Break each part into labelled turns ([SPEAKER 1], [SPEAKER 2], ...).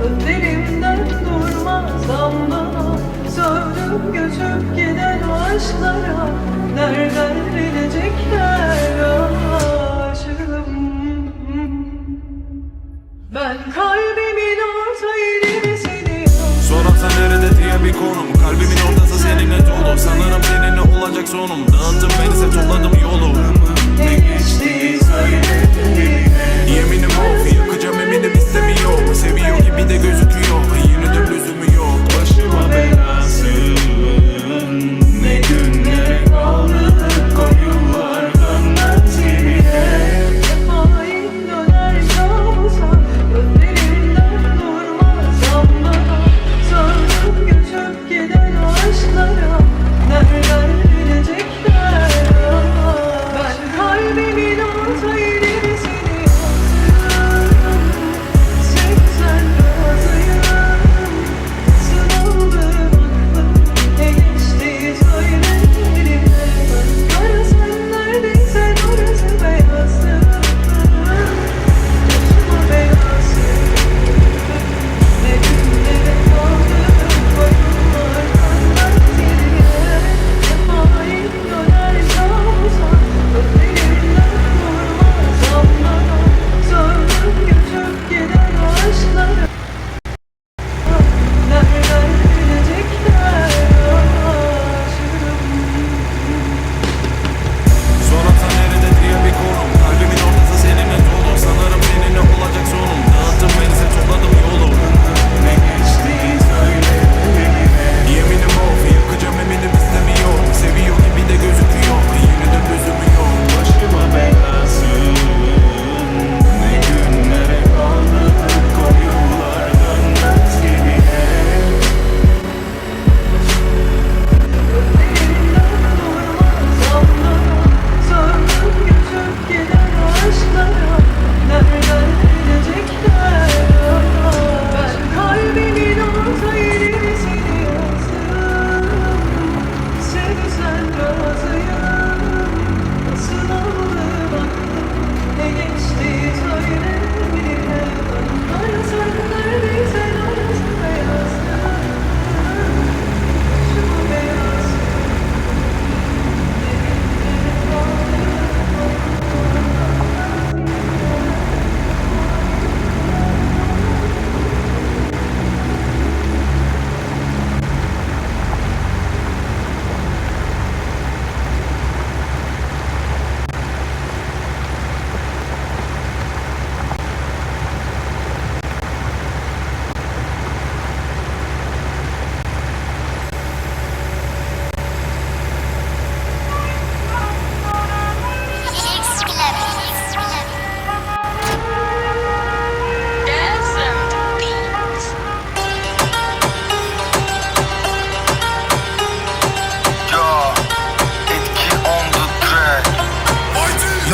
[SPEAKER 1] Özlerimden durmaz damla Sövdüm göçüp giden aşklara Nereden bilecekler aşığım? Ben kalbimin orta yerini seni
[SPEAKER 2] nerede diye bir konum. Kalbimin ortası seninle dolu. Sanırım seninle olacak sonum. Dağıttın beni sen topladım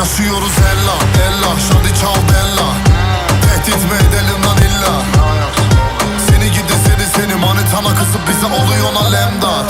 [SPEAKER 3] Koşuyoruz hella hella Şadi çal bella. Tehdit mi edelim lan illa? Seni gidi seni seni. Manitana kısıp bize oluyor lan lemdar